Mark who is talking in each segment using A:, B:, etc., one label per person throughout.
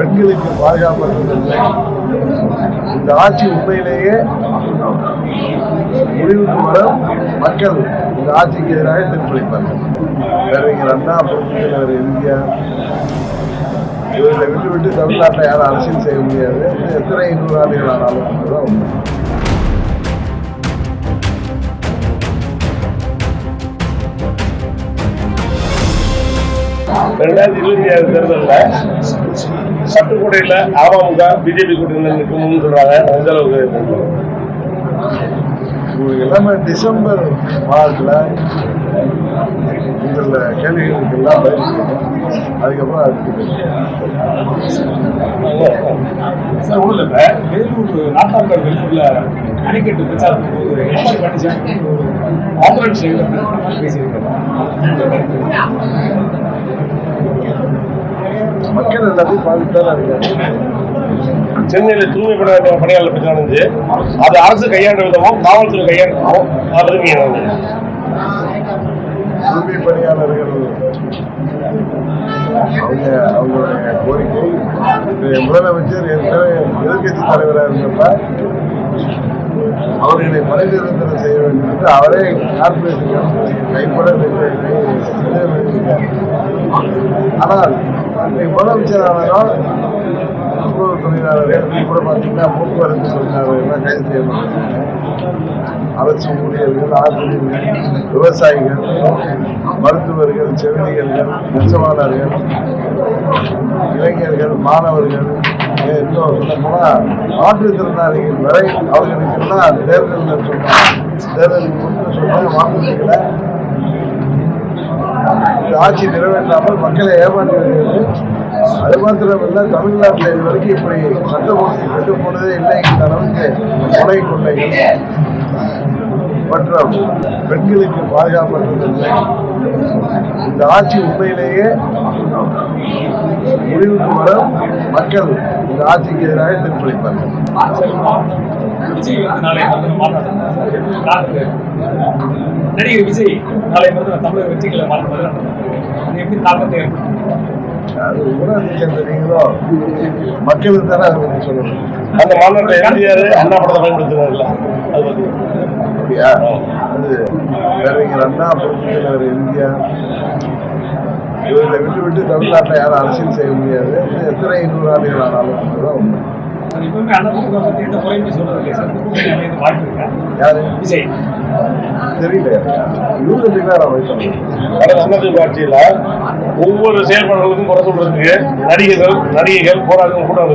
A: பெண்களுக்கு பாதுகாப்பற்றதில்லை இந்த ஆட்சி உண்மையிலேயே முடிவுக்கு வர மக்கள் இந்த ஆட்சிக்கு எதிராக தீர்ப்பளிப்பார்கள். பேரறிஞர் அண்ணா புரட்சித்தலைவர் இந்தியா இவர்களை விட்டு விட்டு தமிழ்நாட்டில் யாரும் அரசியல் செய்ய முடியாது. இது எத்தனை நூறு ஆண்டுகள் ஆனாலும் தான் உண்மை
B: ரெண்டாயிரத்தி இருபத்தி ஏழு தேர்தலில் சட்டுக்கோட்டையில் அமமுக பிஜேபி கூட்டணியில் நிற்கணும்னு சொல்றாங்க. எந்த அளவுக்கு?
A: எல்லாமே டிசம்பர் மாதத்தில் உங்கள கேள்விகளுக்கு எல்லாம். அதுக்கப்புறம் அதுக்கு
C: சார் இல்லை இப்போ வேலூர் நாட்டாளர் வெளியூர்ல அணைக்கட்டு பிரச்சாரத்துக்கு போது எடப்பாடி பழனிசாமி ஒரு ஆம்புலன்ஸ் பேசியிருக்காரு.
A: மக்கள் எல்லாத்தையும் பார்த்துட்டு தான் இருக்காங்க
B: சென்னையில் தூய்மை பணியாளர் பற்றி நடந்து அது அரசு கையாண்ட விதமும் காவல்துறை கையாண்டதும் விதமும்
A: தூய்மை பணியாளர்கள் அவங்க அவங்களுடைய கோரிக்கை முதலமைச்சர் ஏற்கனவே எதிர்கட்சி தலைவராக இருந்தப்ப அவர்களை பணி நிரந்தரம் செய்ய வேண்டும் என்று அவரே கார்பரேஷன் கைப்பட நிறைவேற்றினார் ஆனால் இன்றைக்கு முதலமைச்சர் ஆனாலும் துப்புரவு தொழிலாளர்கள் கூட பார்த்தீங்கன்னா போக்குவரத்து தொழிலாளர்கள்லாம் கைது செய்யப்பட்டிருக்காங்க அரசு ஊழியர்கள் ஆசிரியர்கள் விவசாயிகள் மருத்துவர்கள் செவிலியர்கள் நெசவாளர்கள் இளைஞர்கள் மாணவர்கள் மாற்றுத்திறனாளிகள் வரை அவர்களுக்கெல்லாம் தேர்தலில் சொன்னாங்க. தேர்தலுக்கு முன்பு சொன்னாங்க வாக்குறுதிகளை இந்த ஆட்சி நிறைவேற்றாமல் மக்களை ஏமாற்றி வருகிறது அது மாத்திரமல்ல தமிழ்நாட்டில் இது வரைக்கும் இப்படி சட்டமூர்த்தி கண்டு போனதே இல்லை இல்லைங்கிற அளவுக்கு கொலை கொள்ளைகள் மற்றும் பெண்களுக்கு பாதுகாப்பற்றதில்லை இந்த ஆட்சி உண்மையிலேயே முடிவுக்கு வர மக்கள் இந்த ஆட்சிக்கு எதிராக தீர்ப்பளிப்பார்கள்
C: நடிகர் விஜய் நாளை வந்து தமிழக வெற்றிகளை மாற்றம் அது எப்படி தாக்கத்தை
A: அது ஊடகத்தை சேர்ந்த நீங்களோ மக்களுக்கு தானே அதை பற்றி சொல்லணும்.
B: அந்த மாநில எம்ஜிஆர் அண்ணா படத்தை பயன்படுத்துறாருல்ல அது
A: அப்படியா? அது பேரறிஞர் அண்ணா புரட்சித்தலைவர் எம்ஜிஆர். இவர்களை விட்டு விட்டு தமிழ்நாட்டில் யாரும் அரசியல் செய்ய முடியாது. எத்தனை நூறு ஆண்டுகள் ஆனாலும் யாரு?
C: விஜய்.
A: தெரியல
B: ஆட்சியில ஒவ்வொரு செயல்பாடுகளுக்கும் குறை சொல்றதுக்கு நடிகர்கள் நடிகைகள் போராட்டம் கூட்டம்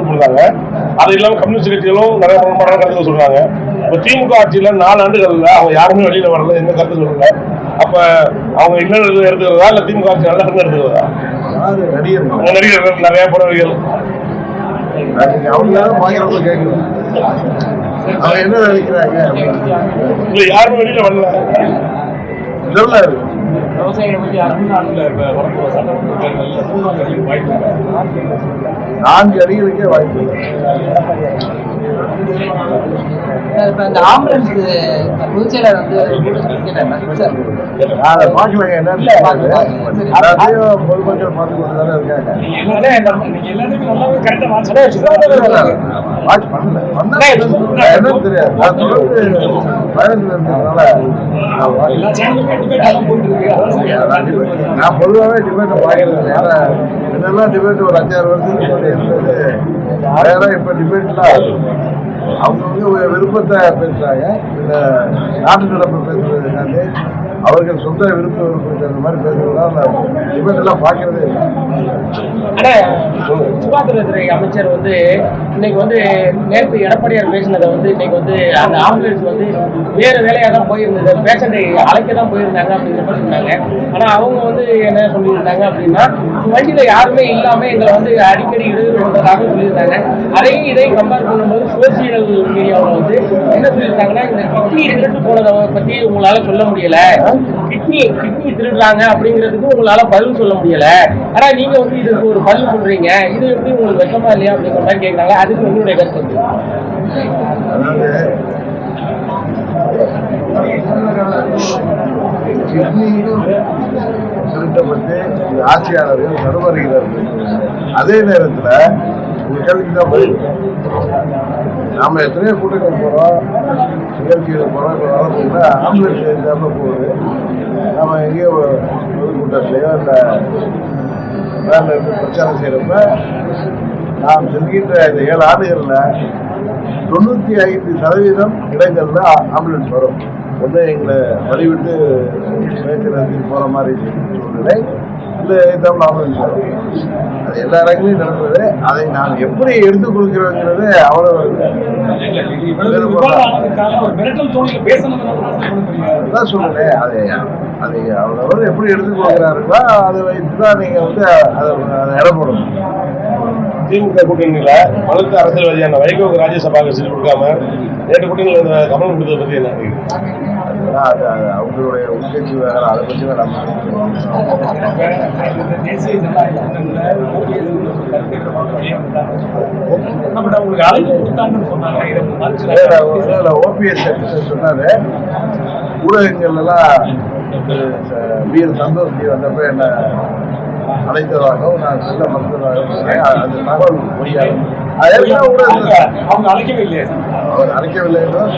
B: கொடுத்தாங்க அது இல்லாம கம்யூனிஸ்ட் கட்சிகளும் நிறைய பிரமாணம் கருத்து சொல்றாங்க. இப்ப திமுக ஆட்சியில நாலு ஆண்டுகள்ல அவங்க யாருமே வெளியில வரல. எந்த கருத்து சொல்லல அப்ப அவங்க இன்னும் எடுத்துக்கிறதா? இல்ல திமுக ஆட்சி நல்ல கருத்து எடுத்துக்கிறதா?
A: நடிகர்?
B: நடிகர்கள் நிறைய புறவிகள்
A: நீங்க அவங்க கேட்கணும் அவங்க என்ன நினைக்கிறாங்க?
B: இல்ல யாருமே வெளியில வரல
C: வாய்ப்பு இருக்கா
A: நான்கு அடிகளுக்கே வாய்ப்பு
D: இப்ப இந்த ஆம்புலன்ஸ் பொதுச் செயலர் வந்து
A: அதை பார்க்கலங்க என்னன்னு பொதுமக்கள் பார்த்து கொண்டு தானே இருக்காங்க?
C: வாட்ச்
A: பண்ணல. பண்ணா என்னன்னு தெரியாது. நான் தொடர்ந்து பயணத்தில் இருந்ததுனால நான் பொதுவாகவே டிபேட்டை பார்க்கறது. ஏன்னா இதெல்லாம் டிபேட் ஒரு அஞ்சாறு வருஷத்துக்கு முன்னாடி இருந்தது வேற இப்போ டிபேட்லாம் அவங்கவுங்க ஒரு விருப்பத்தை பேசுறாங்க. இந்த நாட்டு நடப்பு பேசுறதுக்காண்டி அவர்கள் சொந்த விருப்ப அந்த மாதிரி பேசுறதுனால இவங்கெல்லாம் எல்லாம்
D: சுகாதாரத்துறை அமைச்சர் வந்து இன்னைக்கு வந்து நேற்று எடப்பாடியார் பேசினதை வந்து இன்னைக்கு வந்து அந்த ஆம்புலன்ஸ் வந்து வேறு வேலையாக தான் போயிருந்தது. பேஷண்டை அழைக்க தான் போயிருந்தாங்க அப்படிங்கிற மாதிரி சொன்னாங்க. ஆனா அவங்க வந்து என்ன சொல்லியிருந்தாங்க அப்படின்னா வண்டியில் யாருமே இல்லாமல் எங்களை வந்து அடிக்கடி இடையூறு பண்ணுறதாக சொல்லியிருந்தாங்க. அதையும் இதையும் கம்பேர் பண்ணும்போது சோசியல் மீடியாவில் வந்து என்ன சொல்லியிருந்தாங்கன்னா இந்த கிட்னி திருட்டு போனதை பற்றி உங்களால் சொல்ல முடியல. கிட்னி கிட்னி திருடுறாங்க அப்படிங்கிறதுக்கு உங்களால் பதில் சொல்ல முடியல. ஆனா நீங்க வந்து இதுக்கு ஒரு பதில் சொல்றீங்க. இது எப்படி உங்களுக்கு வெக்கமா இல்லையா அப்படிங்கிற மாதிரி கேட்கறாங்க அதுக்கு உங்களுடைய கருத்து
A: அதாவது திருட்டப்பட்டு ஆட்சியாளர்கள் நடுவருகிறார்கள் அதே நேரத்துல உங்க கேள்விக்கு தான் பதில் நாம எத்தனையோ கூட்டங்கள் போறோம் நிகழ்ச்சிகள் போறோம் இப்போ ஆம்புலன்ஸ் இல்லாம போகுது நம்ம எங்கேயோ பொதுக்கூட்டத்திலேயோ இல்லை இருந்து பிரச்சாரம் செய்யறப்ப நாம் செல்கின்ற இந்த ஏழு ஆண்டுகள்ல தொண்ணூத்தி ஐந்து சதவீதம் இடங்கள்ல ஆம்புலன்ஸ் வரும். ஒன்று எங்களை வழிவிட்டு மேய்க்கிறதுக்கு போற மாதிரி சூழ்நிலை இல்லை தமிழ் ஆம்புலன்ஸ் வரும். அது எல்லா இடங்களையும் நடந்தது. அதை நான் எப்படி எடுத்துக்
C: தோணியில பேசணும்னு
A: அதான் சொல்லுறேன் அதை அதை அவரவர் எப்படி எடுத்துக்கொள்கிறார்களோ அதை வைத்து தான் நீங்க வந்து அதை அதை இடம் போடணும்.
B: திமுக கூட்டணியில பழுத்த அரசியல்வாதியான வைகோவுக்கு ராஜ்யசபாவுக்கு சீட் கொடுக்காம நேற்று கூட்டணியில் இந்த கவனம் கொடுத்ததை பத்தி என்ன
A: அது அவங்களுடைய உட்கட்சி வேற அதை பற்றி நம்ம
C: தேசிய ஜனநாயக
A: ஓபிஎஸ் சொன்னாரு. ஊடகங்கள்லாம் பிஎல் சந்தோஷ் ஜி வந்தப்ப என்ன அழைத்ததாகவும் நான் சொன்னேன். அது- அந்த தகவல் பொய்யாது அது
C: அவங்க
A: ஊடகத்தில்
C: அவங்க அழைக்கவே இல்லையா. சார்
A: அவர் அழைக்கவில்லை என்றால்?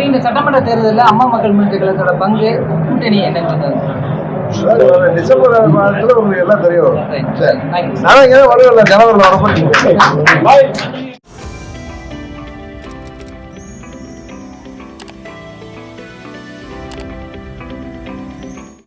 E: இந்த சட்டமன்ற தேர்தலில் அம்மா மக்கள் முன்னேற்ற கழகத்தோட பங்கு கூட்டணி என்னன்னு
A: டிசம்பர் மாதத்துல உங்களுக்கு எல்லாம் தெரியும் சரி. நான் இங்கே வருவேன் ஜனவரியில் வரப்போ